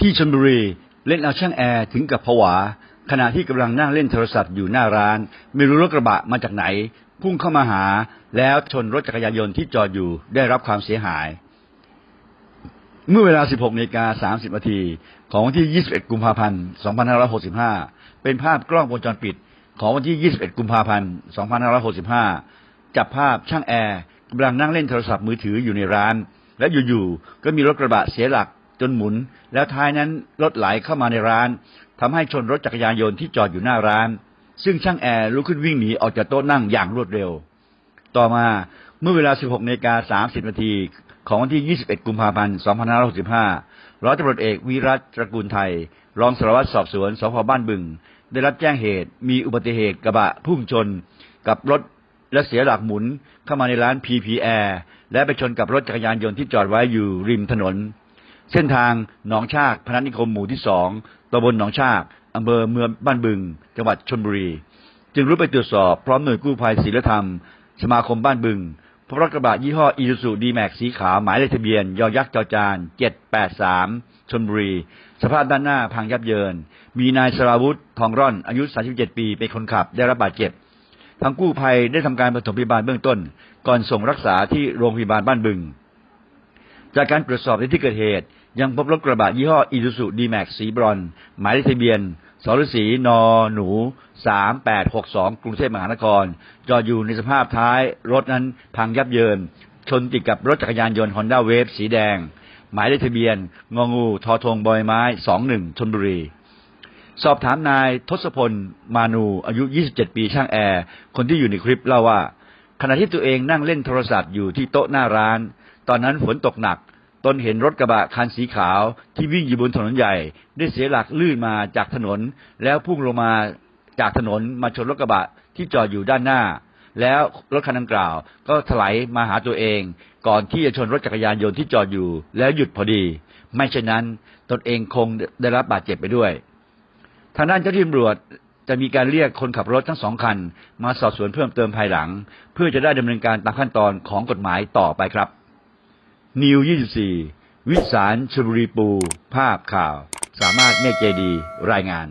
ที่ชลบุรีเล่นเอาช่างแอร์ถึงกับผวา ขณะที่กำลังนั่งเล่นโทรศัพท์อยู่หน้าร้าน ไม่รู้รถกระบะมาจากไหน พุ่งเข้ามาหา แล้วชนรถจักรยานยนต์ที่จอดอยู่ได้รับความเสียหาย เมื่อเวลา 16นาฬิกา30นาทีของวันที่ 21 กุมภาพันธ์ 2565 เป็นภาพกล้องวงจรปิดของวันที่ 21 กุมภาพันธ์ 2565 จับภาพช่างแอร์กำลังนั่งเล่นโทรศัพท์มือถืออยู่ในร้าน และอยู่ๆ ก็มีรถกระบะเสียหลัก จนหมุน แล้วท้ายนั้นรถไหลเข้ามาในร้านทำให้ชนรถจักรยานยนต์ที่จอดอยู่หน้าร้าน ซึ่งช่างแอร์ลุกขึ้นวิ่งหนีออกจากโต๊ะนั่งอย่างรวดเร็ว ต่อมาเมื่อเวลา 16นาฬิกา30นาทีของวันที่ 21 กุมภาพันธ์ 2565 ร้อยตำรวจเอกวิรัตตระกูลไทย รองสารวัตรสอบสวนสพบ้านบึง ได้รับแจ้งเหตุมีอุบัติเหตุกระบะพุ่งชน กับรถและเสียหลักหมุนเข้ามาในร้าน PPR และไปชนกับรถจักรยานยนต์ที่จอดไว้อยู่ริมถนน เส้นทางหนองชากพนัสนิคมหมู่ที่สองตำบลหนองชากอำเภอเมืองบ้านบึง จังหวัดชลบุรี จึงรุดไปตรวจสอบพร้อมหน่วยกู้ภัยศิลธรรม สมาคมบ้านบึงพบรถกระบะยี่ห้ออีซูซูดีแม็กสีขาวหมายเลขทะเบียน ยอยักษ์จอจาน783ชลบุรี สภาพด้านหน้าพังยับเยิน มีนายสราวุธทองร่อนอายุ 37 ปี เป็นคนขับได้รับบาดเจ็บ ทางกู้ภัยได้ทำการปฐมพยาบาลเบื้องต้น ก่อนส่งรักษาที่โรงพยาบาลบ้านบึง จากการตรวจสอบในที่เกิดเหตุ ยังพบรถกระบะยี่ห้ออีซูซูดีแม็กสีบรอน หมายเลขทะเบียนสรสีนอหนู3862กรุงเทพมหานคร จอดอยู่ในสภาพท้ายรถนั้นพังยับเยิน ชนติดกับรถจักรยานยนต์ฮอนด้าเวฟสีแดง หมายเลขทะเบียน งองูทอทงบอยไม้21ชนบุรี สอบถามนายทศพล มานู อายุ 27 ปีช่างแอร์ คนที่อยู่ในคลิปเล่าว่า ขณะที่ตัวเองนั่งเล่นโทรศัพท์อยู่ที่โต๊ะหน้าร้าน ตอนนั้นฝนตกหนัก ตนเห็นรถกระบะคันสีขาวที่วิ่งอยู่บนถนนใหญ่ ได้เสียหลักลื่นมาจากถนน แล้วพุ่งลงมาจากถนนมาชนรถกระบะที่จอดอยู่ด้านหน้า แล้วรถคันดังกล่าว ก็ถลายมาหาตัวเอง ก่อนที่จะชนรถจักรยานยนต์ที่จอดอยู่ แล้วหยุดพอดี ไม่เช่นนั้นตนเองคงได้รับบาดเจ็บไปด้วยทางด้านเจ้าที่ตำรวจจะมีการเรียกคนขับรถทั้งสองคัน มาสอบสวนเพิ่มเติมภายหลัง เพื่อจะได้ดำเนินการตามขั้นตอนของกฎหมายต่อไปครับ นิว 24 วิสารชบุรีปู ภาพข่าว สามารถเมฆเจดี รายงาน